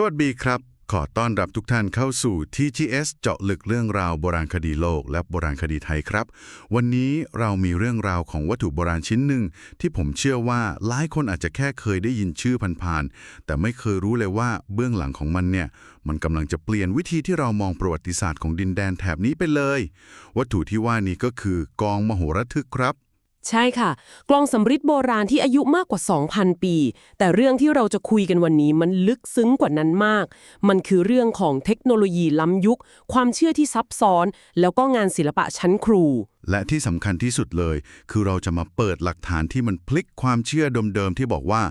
สวัสดีครับ ขอต้อนรับทุกท่านเข้าสู่ TGS เจาะลึกเรื่องราวโบราณคดีโลก และโบราณคดีไทยครับ วันนี้เรามีเรื่องราวของวัตถุโบราณชิ้นหนึ่ง ที่ผมเชื่อว่าหลายคนอาจจะแค่เคยได้ยินชื่อผ่านๆแต่ไม่เคยรู้เลยว่าเบื้องหลังของมันเนี่ย มันกำลังจะเปลี่ยนวิธีที่เรามองประวัติศาสตร์ของดินแดนแถบนี้ไปเลย วัตถุที่ว่านี้ก็คือกองมโหระทึกครับ ใช่ค่ะ กลองสำริดโบราณที่อายุมากกว่า 2,000 ปี แต่เรื่องที่เราจะคุยกันวันนี้มันลึกซึ้งกว่านั้นมาก มันคือเรื่องของเทคโนโลยีล้ำยุค ความเชื่อที่ซับซ้อน แล้วก็งานศิลปะชั้นครู และที่สำคัญที่สุดเลย คือเราจะมาเปิดหลักฐานที่มันพลิกความเชื่อเดิมๆที่บอกว่า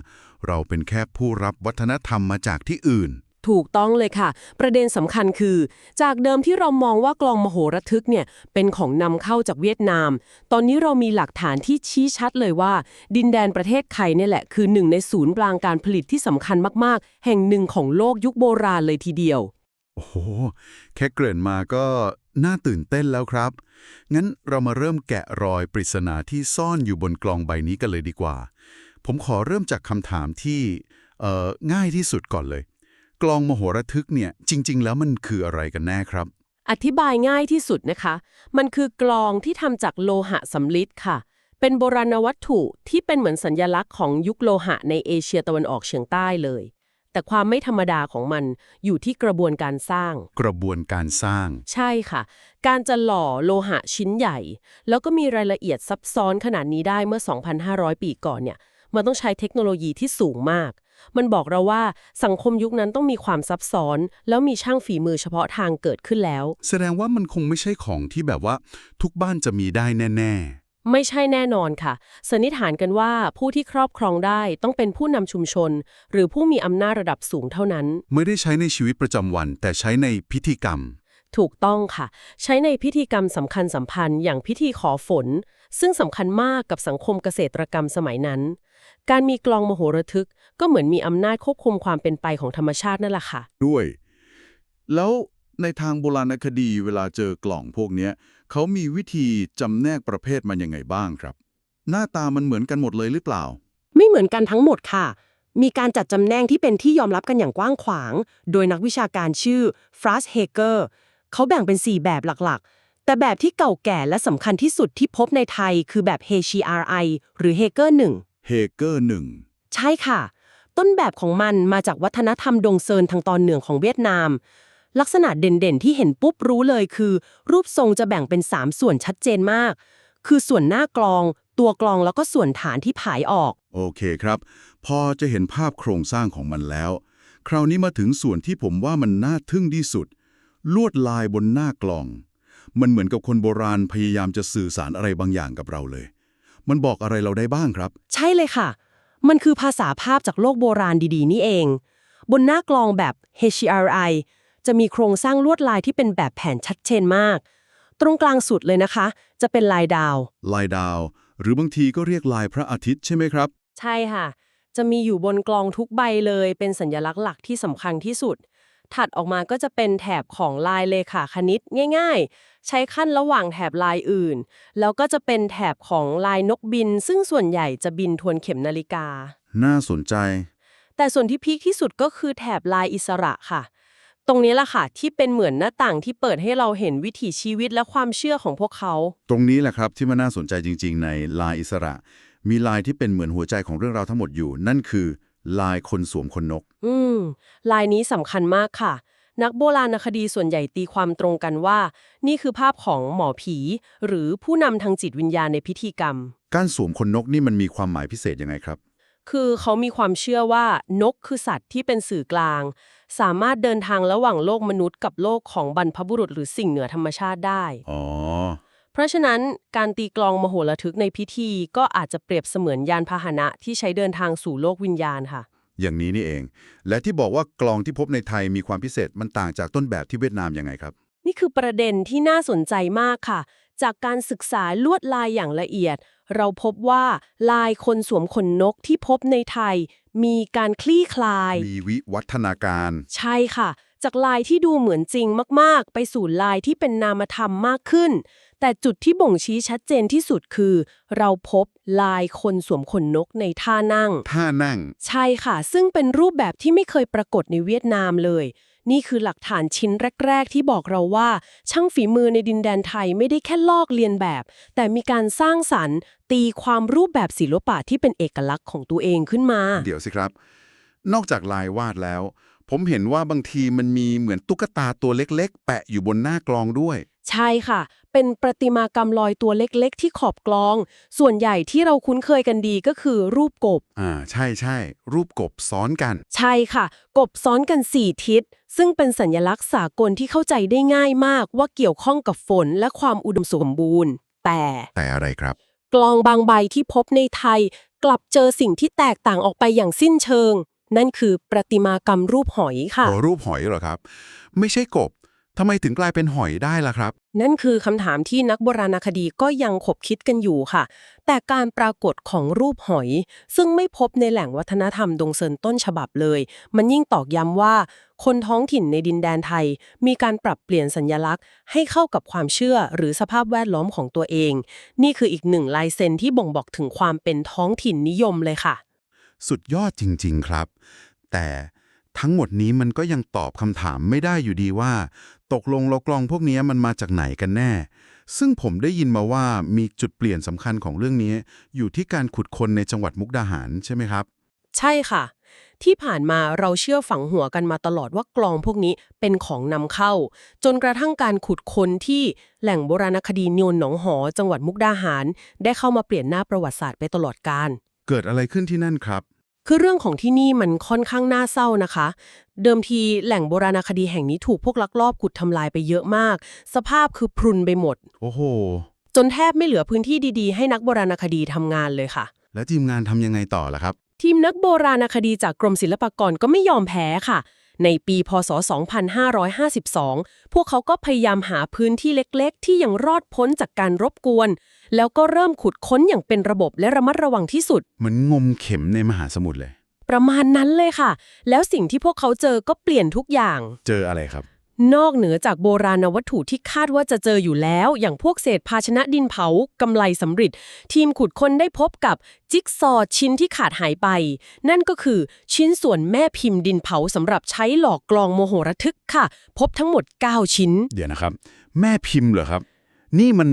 เราเป็นแค่ผู้รับวัฒนธรรมมาจากที่อื่น ถูกต้องเลยค่ะ ประเด็นสำคัญคือ จากเดิมที่เรามองว่ากลองมโหระทึกเนี่ยเป็นของนำเข้าจากเวียดนาม ตอนนี้เรามีหลักฐานที่ชี้ชัดเลยว่า ดินแดนประเทศไทยเนี่ยแหละคือหนึ่งในศูนย์กลางการผลิตที่สำคัญมากๆ แห่งหนึ่งของโลกยุคโบราณเลยทีเดียว โอ้โห แค่เกริ่นมาก็น่าตื่นเต้นแล้วครับ งั้นเรามาเริ่มแกะรอยปริศนาที่ซ่อนอยู่บนกลองใบนี้กันเลยดีกว่า ผมขอเริ่มจากคำถามที่ง่ายที่สุดก่อนเลย กลองมโหระทึกเนี่ยจริง ๆ แล้วมันคืออะไรกันแน่ครับ อธิบายง่ายที่สุดนะคะ มันคือกลองที่ทำจากโลหะสำลิดค่ะ เป็นโบราณวัตถุที่เป็นเหมือนสัญญลักษณ์ของยุคโลหะในเอเชียตะวันออกเฉียงใต้เลย แต่ความไม่ธรรมดาของมันอยู่ที่กระบวนการสร้าง กระบวนการสร้าง ใช่ค่ะ การจะหล่อโลหะชิ้นใหญ่ แล้วก็มีรายละเอียดซับซ้อนขนาดนี้ได้เมื่อ 2,500 ปีก่อนเนี่ย มันต้องใช้เทคโนโลยีที่สูงมาก มันบอกเราว่าสังคมยุคนั้นต้องมีความซับซ้อน แล้วมีช่างฝีมือเฉพาะทางเกิดขึ้นแล้ว แสดงว่ามันคงไม่ใช่ของที่แบบว่า ทุกบ้านจะมีได้แน่ไม่ใช่แน่นอนค่ะ สันนิษฐานกันว่าผู้ที่ครอบครองได้ต้องเป็นผู้นำชุมชน หรือผู้มีอำนาจระดับสูงเท่านั้นๆไม่ได้ใช้ในชีวิตประจำวัน แต่ใช้ในพิธีกรรม ถูกต้องค่ะ ใช้ในพิธีกรรมสำคัญสัมพันธ์อย่างพิธีขอฝน ซึ่งสำคัญมากกับสังคมเกษตรกรรมสมัยนั้น การมีกลองมโหระทึกก็เหมือนมีอำนาจควบคุมความเป็นไปของธรรมชาตินั่นแหละค่ะ ด้วย แล้วในทางโบราณคดีเวลาเจอกล่องพวกเนี้ยเขามีวิธีจำแนกประเภทมันยังไงบ้างครับ หน้าตามันเหมือนกันหมดเลยหรือเปล่า ไม่เหมือนกันทั้งหมดค่ะ มีการจัดจำแนกที่เป็นที่ยอมรับกันอย่างกว้างขวาง โดยนักวิชาการชื่อฟรัสเฮเกอร์เขาแบ่งเป็น 4 แบบหลักๆ แต่แบบที่เก่าแก่และสำคัญที่สุดที่พบในไทย คือแบบ HRI หรือ Hager 1 เฮเกอร์หนึ่งใช่ค่ะ ต้นแบบของมันมาจากวัฒนธรรมดงเซินทางตอนเหนือของเวียดนาม ลักษณะเด่นๆ ที่เห็นปุ๊บรู้เลยคือ รูปทรงจะแบ่งเป็น 3 ส่วนชัดเจนมาก คือส่วนหน้ากลอง ตัวกลองแล้วก็ส่วนฐานที่ผายออก โอเคครับ พอจะเห็นภาพโครงสร้างของมันแล้ว คราวนี้มาถึงส่วนที่ผมว่ามันน่าทึ่งที่สุด ลวดลายบนหน้ากล่อง มันเหมือนกับคนโบราณพยายามจะสื่อสารอะไรบางอย่างกับเราเลย มันบอกอะไรเราได้บ้างครับ ใช่เลยค่ะ มันคือภาษาภาพจากโลกโบราณดีๆ นี่เอง บนหน้ากลองแบบ HRI จะมีโครงสร้างลวดลายที่เป็นแบบแผนชัดเจนมาก ตรงกลางสุดเลยนะคะ จะเป็นลายดาว ลายดาว หรือบางทีก็เรียกลายพระอาทิตย์ใช่ไหมครับ ใช่ค่ะ จะมีอยู่บนกลองทุกใบเลย เป็นสัญลักษณ์หลักที่สำคัญที่สุด ถัดออกมาก็จะเป็นแถบของลายเลขาคณิตง่ายๆ ใช้ขั้นระหว่างแถบลายอื่น แล้วก็จะเป็นแถบของลายนกบิน ซึ่งส่วนใหญ่จะบินทวนเข็มนาฬิกา น่าสนใจ แต่ส่วนที่พีคที่สุดก็คือแถบลายอิสระค่ะ ตรงนี้แหละค่ะที่เป็นเหมือนหน้าต่างที่เปิดให้เราเห็นวิถีชีวิตและความเชื่อของพวกเขา ตรงนี้แหละครับที่มันน่าสนใจจริง ๆ ในลายอิสระ มีลายที่เป็นเหมือนหัวใจของเรื่องราวทั้งหมดอยู่ นั่นคือ ลายคนสวมคนนก อืม ลายนี้สำคัญมากค่ะ นักโบราณคดีส่วนใหญ่ตีความตรงกันว่า นี่คือภาพของหมอผี หรือผู้นำทางจิตวิญญาณในพิธีกรรม การสวมคนนกนี่มันมีความหมายพิเศษยังไงครับ คือเขามีความเชื่อว่านกคือสัตว์ที่เป็นสื่อกลาง สามารถเดินทางระหว่างโลกมนุษย์กับโลกของบรรพบุรุษหรือสิ่งเหนือธรรมชาติได้ อ๋อเพ ราะฉะนั้นการตีกลองมโหระทึกในพิธีก็อาจจะเปรียบเสมือนยานพาหนะที่ใช้เดินทางสู่โลกวิญญาณค่ะ อย่างนี้นี่เอง และที่บอกว่ากลองที่พบในไทยมีความพิเศษมันต่างจากต้นแบบที่เวียดนามยังไงครับ นี่คือประเด็นที่น่าสนใจมากค่ะ จากการศึกษาลวดลายอย่างละเอียด เราพบว่าลายคนสวมขนนกที่พบในไทย มีการคลี่คลาย มีวิวัฒนาการ ใช่ค่ะ จากลายที่ดูเหมือนจริงมากๆ ไปสู่ลายที่เป็นนามธรรมมากขึ้น แต่จุดที่บ่งชี้ชัดเจนที่สุดคือ เราพบลายคนสวมขนนกในท่านั่ง ท่านั่ง ใช่ค่ะ ซึ่งเป็นรูปแบบที่ไม่เคยปรากฏในเวียดนามเลย นี่คือหลักฐานชิ้นแรก ๆ ที่บอกเราว่า ช่างฝีมือในดินแดนไทยไม่ได้แค่ลอกเลียนแบบ แต่มีการสร้างสรรค์ ตีความรูปแบบศิลปะที่เป็นเอกลักษณ์ของตัวเองขึ้นมา เดี๋ยวสิครับ นอกจากลายวาดแล้ว ผมเห็นว่าบางทีมันมีเหมือนตุ๊กตาตัวเล็กๆ แปะอยู่บนหน้ากลองด้วย ใช่ค่ะ เป็นประติมากรรมลอยตัวเล็กๆ ที่ขอบกลอง ส่วนใหญ่ที่เราคุ้นเคยกันดีก็คือรูปกบ อ่า ใช่ใช่ รูปกบซ้อนกัน ใช่ค่ะ กบซ้อนกัน 4 ทิศ ซึ่งเป็นสัญลักษณ์สากลที่เข้าใจได้ง่ายมากว่าเกี่ยวข้องกับฝนและความอุดมสมบูรณ์ แต่แต่อะไรครับ กลองบางใบที่พบในไทย กลับเจอสิ่งที่แตกต่างออกไปอย่างสิ้นเชิง นั่นคือประติมากรรมรูปหอยค่ะ โอ้รูปหอยเหรอครับ ไม่ใช่กบทำไมถึงกลายเป็นหอยได้ล่ะครับ นั่นคือคำถามที่นักโบราณคดีก็ยังขบคิดกันอยู่ค่ะ แต่การปรากฏของรูปหอย ซึ่งไม่พบในแหล่งวัฒนธรรมดงเซินต้นฉบับเลย มันยิ่งตอกย้ำว่า คนท้องถิ่นในดินแดนไทย มีการปรับเปลี่ยนสัญญลักษณ์ ให้เข้ากับความเชื่อหรือสภาพแวดล้อมของตัวเอง นี่คืออีกหนึ่งลายเซ็นที่บ่งบอกถึงความเป็นท้องถิ่นนิยมเลยค่ะ สุดยอดจริง ๆ ครับ แต่ทั้งหมดนี้มันก็ยังตอบคำถามไม่ได้อยู่ดีว่า ตกลงเรากลองพวกนี้มันมาจากไหนกันแน่ ซึ่งผมได้ยินมาว่ามีจุดเปลี่ยนสำคัญของเรื่องนี้ อยู่ที่การขุดคนในจังหวัดมุกดาหารใช่ไหมครับ ใช่ค่ะ ที่ผ่านมาเราเชื่อฝังหัวกันมาตลอดว่ากลองพวกนี้เป็นของนำเข้า จนกระทั่งการขุดคนที่แหล่งโบราณคดีนิวนหนองหอ จังหวัดมุกดาหาร ได้เข้ามาเปลี่ยนหน้าประวัติศาสตร์ไปตลอดกาล เกิดอะไรขึ้นที่นั่นครับ คือเรื่องของที่นี่มันค่อนข้างน่าเศร้านะคะ เดิมทีแหล่งโบราณคดีแห่งนี้ถูกพวกลักลอบขุดทำลายไปเยอะมาก สภาพคือพรุนไปหมด โอ้โห จนแทบไม่เหลือพื้นที่ดีๆ ให้นักโบราณคดีทำงานเลยค่ะ แล้วทีมงานทำยังไงต่อล่ะครับ ทีมนักโบราณคดีจากกรมศิลปากรก็ไม่ยอมแพ้ค่ะ ในปีพศ 2552 พวกเขาก็พยายามหาพื้นที่เล็กๆ ที่ยังรอดพ้นจากการรบกวน แล้วก็เริ่มขุดค้นอย่างเป็นระบบและระมัดระวังที่สุด เหมือนงมเข็มในมหาสมุทรเลย ประมาณนั้นเลยค่ะ แล้วสิ่งที่พวกเขาเจอก็เปลี่ยนทุกอย่าง เจออะไรครับ นอกเหนือจากโบราณวัตถุที่คาดว่าจะเจออยู่แล้ว อย่างพวกเศษภาชนะดินเผากำไลสำริดทีมขุดค้นได้พบกับจิ๊กซอว์ชิ้นที่ขาดหายไป นั่นก็คือชิ้นส่วนแม่พิมพ์ดินเผาสำหรับใช้หลอกกลองโมโหระทึกค่ะ พบทั้งหมด 9 ชิ้น เดี๋ยวนะครับ แม่พิมพ์เหรอครับ นี่มัน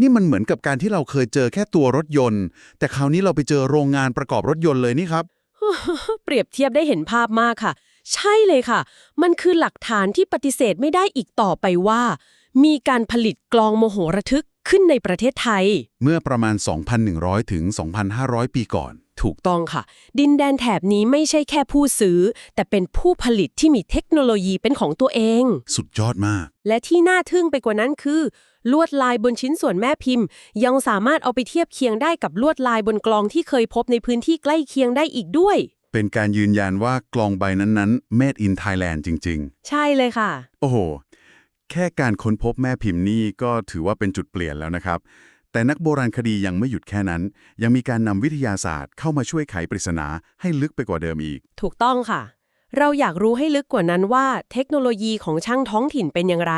นี่มันเหมือนกับการที่เราเคยเจอแค่ตัวรถยนต์ แต่คราวนี้เราไปเจอโรงงานประกอบรถยนต์เลยนี่ครับ เปรียบเทียบได้เห็นภาพมากค่ะ ใช่เลยค่ะ มันคือหลักฐานที่ปฏิเสธไม่ได้อีกต่อไปว่า มีการผลิตกลองโมโหระทึกขึ้นในประเทศไทย เมื่อประมาณ 2,100 ถึง 2,500 ปีก่อน ถูกต้องค่ะ ดินแดนแถบนี้ไม่ใช่แค่ผู้ซื้อ แต่เป็นผู้ผลิตที่มีเทคโนโลยีเป็นของตัวเอง สุดยอดมาก และที่น่าทึ่งไปกว่านั้นคือ ลวดลายบนชิ้นส่วนแม่พิมพ์ ยังสามารถเอาไปเทียบเคียงได้กับลวดลายบนกลองที่เคยพบในพื้นที่ใกล้เคียงได้อีกด้วย เป็นการยืนยันว่ากลองใบนั้นๆ made in Thailand จริง ใช่เลยค่ะ ๆ โอ้โห แค่การค้นพบแม่พิมพ์นี่ก็ถือว่าเป็นจุดเปลี่ยนแล้วนะครับ แต่นักโบราณคดียังไม่หยุดแค่นั้น ยังมีการนำวิทยาศาสตร์เข้ามาช่วยไขปริศนาให้ลึกไปกว่าเดิมอีก ถูกต้องค่ะ เราอยากรู้ให้ลึกกว่านั้นว่าเทคโนโลยีของช่างท้องถิ่นเป็นอย่างไร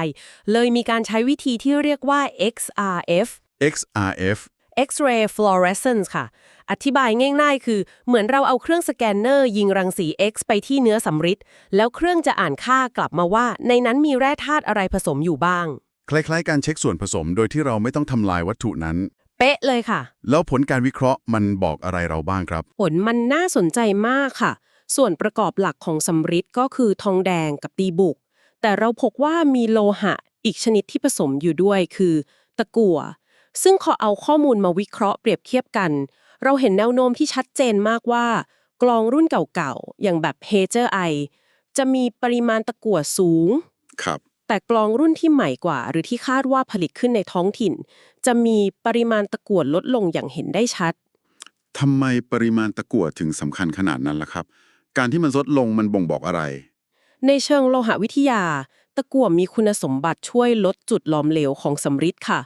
เลยมีการใช้วิธีที่เรียกว่า XRF XRF X-ray fluorescence ค่ะ อธิบายง่ายๆ คือ เหมือนเราเอาเครื่องสแกนเนอร์ยิงรังสี X ไปที่เนื้อสำริดแล้วเครื่องจะอ่านค่ากลับมาว่า ในนั้นมีแร่ธาตุอะไรผสมอยู่บ้าง คล้ายๆ การเช็คส่วนผสมโดยที่เราไม่ต้องทำลายวัตถุนั้น เป๊ะเลยค่ะ แล้วผลการวิเคราะห์มันบอกอะไรเราบ้างครับ ผลมันน่าสนใจมากค่ะ ส่วนประกอบหลักของสำริดก็คือทองแดงกับตีบุก แต่เราพบว่ามีโลหะอีกชนิดที่ผสมอยู่ด้วยคือ ตะกั่ว ซึ่งขอเอาข้อมูลมาวิเคราะห์เปรียบเทียบกัน เราเห็นแนวโน้มที่ชัดเจนมากว่า กลองรุ่นเก่าๆ อย่างแบบ h a g e r i จะมีปริมาณตะกั่วสูง ครับ แต่กลองรุ่นที่ใหม่กว่า หรือที่คาดว่าผลิตขึ้นในท้องถิ่น จะมีปริมาณตะกั่วลดลงอย่างเห็นได้ชัดทำไมปริมาณตะกั่วถึงสำคัญขนาดนั้นล่ะครับ การที่มันลดลงมันบ่งบอกอะไร ในเชิงโลหะวิทยา ตะกั่วมีคุณสมบัติช่วยลดจุดหลอมเหลวของสำริดค่ะ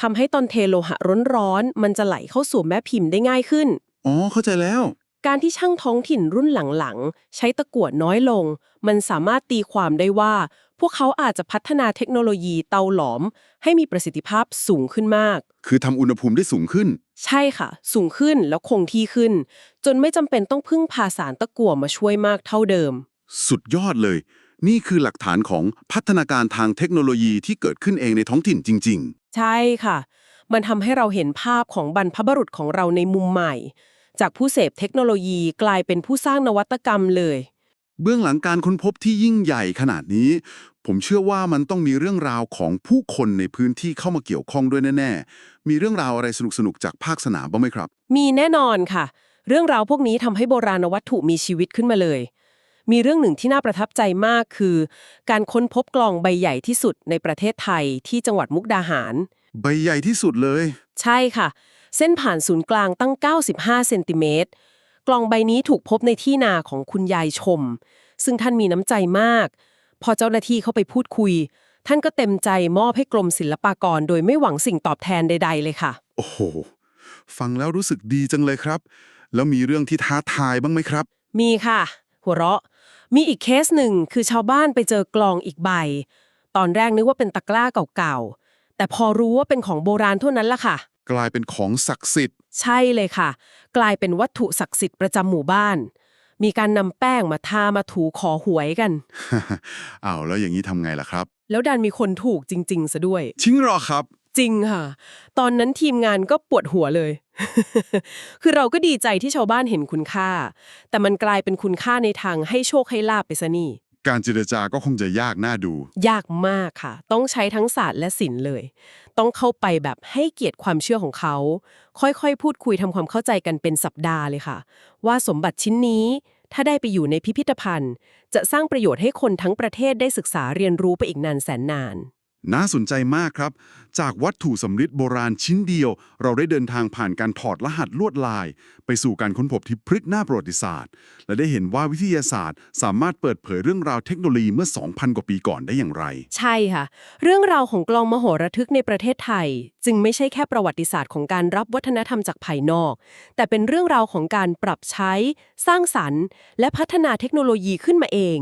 ทำให้ตอนเทโลหะร้อนๆมันจะไหลเข้าสู่แม่พิมพ์ได้ง่ายขึ้น อ๋อ เข้าใจแล้ว การที่ช่างท้องถิ่นรุ่นหลังๆ ใช้ตะกั่วน้อยลง มันสามารถตีความได้ว่า พวกเขาอาจจะพัฒนาเทคโนโลยีเตาหลอม ให้มีประสิทธิภาพสูงขึ้นมาก คือทำอุณหภูมิได้สูงขึ้น ใช่ค่ะ สูงขึ้นแล้วคงที่ขึ้น จนไม่จำเป็นต้องพึ่งพาสารตะกั่วมาช่วยมากเท่าเดิม สุดยอดเลย นี่คือหลักฐานของพัฒนาการทางเทคโนโลยีที่เกิดขึ้นเองในท้องถิ่นจริง ใช่ค่ะ มันทำให้เราเห็นภาพของบรรพบุรุษของเราในมุมใหม่ จากผู้เสพเทคโนโลยีกลายเป็นผู้สร้างนวัตกรรมเลยๆเบื้องหลังการค้นพบที่ยิ่งใหญ่ขนาดนี้ ผมเชื่อว่ามันต้องมีเรื่องราวของผู้คนในพื้นที่เข้ามาเกี่ยวข้องด้วยแน่ๆ มีเรื่องราวอะไรสนุกๆ จากภาคสนามบ้างไหมครับ มีแน่นอนค่ะ เรื่องราวพวกนี้ทำให้โบราณวัตถุมีชีวิตขึ้นมาเลย มีเรื่องหนึ่งที่น่าประทับใจมากคือ การค้นพบกลองใบใหญ่ที่สุดในประเทศไทยที่จังหวัดมุกดาหาร ใบใหญ่ที่สุดเลย ใช่ค่ะ เส้นผ่านศูนย์กลางตั้ง 95 เซนติเมตร กล่องใบนี้ถูกพบในที่นาของคุณยายชม ซึ่งท่านมีน้ำใจมาก พอเจ้าหน้าที่เข้าไปพูดคุย ท่านก็เต็มใจมอบให้กรมศิลปากร โดยไม่หวังสิ่งตอบแทนใด ๆ เลยค่ะ โอ้โห ฟังแล้วรู้สึกดีจังเลยครับ แล้วมีเรื่องที่ท้าทายบ้างไหมครับ มีค่ะ หัวเราะ มีอีกเคสหนึ่งคือชาวบ้านไปเจอกลองอีกใบ ตอนแรกนึกว่าเป็นตะกร้าเก่าๆ แต่พอรู้ว่าเป็นของโบราณเท่านั้นล่ะค่ะ กลายเป็นของศักดิ์สิทธิ์ ใช่เลยค่ะ กลายเป็นวัตถุศักดิ์สิทธิ์ประจำหมู่บ้าน มีการนำแป้งมาทามาถูขอหวยกัน อ้าวแล้วอย่างนี้ทำไงล่ะครับ แล้วดันมีคนถูกจริงๆซะด้วย ชิงหรอครับ จริงค่ะ ตอนนั้นทีมงานก็ปวดหัวเลย คือเราก็ดีใจที่ชาวบ้านเห็นคุณค่า แต่มันกลายเป็นคุณค่าในทางให้โชคให้ลาบไปซะนี่ การเจรจาก็คงจะยากน่าดู ยากมากค่ะ ต้องใช้ทั้งศาสตร์และศิลป์เลย ต้องเข้าไปแบบให้เกียรติความเชื่อของเขา ค่อยๆ พูดคุยทำความเข้าใจกันเป็นสัปดาห์เลยค่ะ ว่าสมบัติชิ้นนี้ ถ้าได้ไปอยู่ในพิพิธภัณฑ์ จะสร้างประโยชน์ให้คนทั้งประเทศได้ศึกษาเรียนรู้ไปอีกนานแสนนาน น่าสนใจมากครับ จากวัตถุสำริดโบราณชิ้นเดียว เราได้เดินทางผ่านการถอดรหัสลวดลาย ไปสู่การค้นพบที่พลิกหน้าประวัติศาสตร์ และได้เห็นว่าวิทยาศาสตร์ สามารถเปิดเผยเรื่องราวเทคโนโลยีเมื่อ 2,000 กว่าปีก่อนได้อย่างไร ใช่ค่ะ เรื่องราวของกลองมโหระทึกในประเทศไทย จึงไม่ใช่แค่ประวัติศาสตร์ของการรับวัฒนธรรมจากภายนอก แต่เป็นเรื่องราวของการปรับใช้ สร้างสรรค์ และพัฒนาเทคโนโลยีขึ้นมาเอง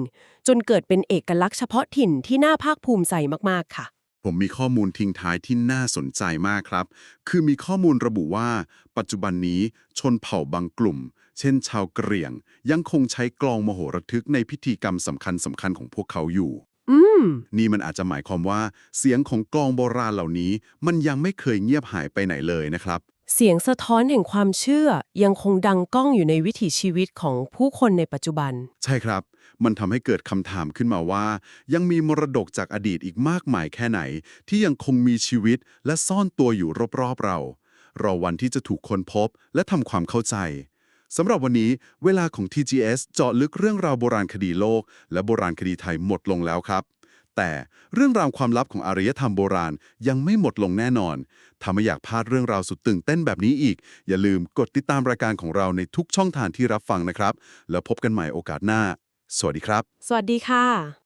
จนเกิดเป็นเอกลักษณ์เฉพาะถิ่นที่น่าภาคภูมิใจมากๆค่ะ ผมมีข้อมูลทิ้งท้ายที่น่าสนใจมากครับ คือมีข้อมูลระบุว่า ปัจจุบันนี้ชนเผ่าบางกลุ่ม เช่น ชาวกะเหรี่ยง ยังคงใช้กลองมโหระทึกในพิธีกรรมสำคัญสำคัญของพวกเขาอยู่อืมนี่มันอาจจะหมายความว่า เสียงของกลองโบราณเหล่านี้ มันยังไม่เคยเงียบหายไปไหนเลยนะครับ เสียงสะท้อนแห่งความเชื่อยังคงดังก้องอยู่ในวิถีชีวิตของผู้คนในปัจจุบัน ใช่ครับ มันทำให้เกิดคำถามขึ้นมาว่า ยังมีมรดกจากอดีตอีกมากมายแค่ไหน ที่ยังคงมีชีวิตและซ่อนตัวอยู่รอบๆเรา รอวันที่จะถูกค้นพบและทำความเข้าใจสำหรับวันนี้เวลาของ TGS เจาะลึกเรื่องราวโบราณคดีโลก และโบราณคดีไทยหมดลงแล้วครับ แต่เรื่องราวความลับของอารยธรรมโบราณยังไม่หมดลงแน่นอน ถ้าไม่อยากพลาดเรื่องราวสุดตื่นเต้นแบบนี้อีก อย่าลืมกดติดตามรายการของเราในทุกช่องทางที่รับฟังนะครับ แล้วพบกันใหม่โอกาสหน้า สวัสดีครับ สวัสดีค่ะ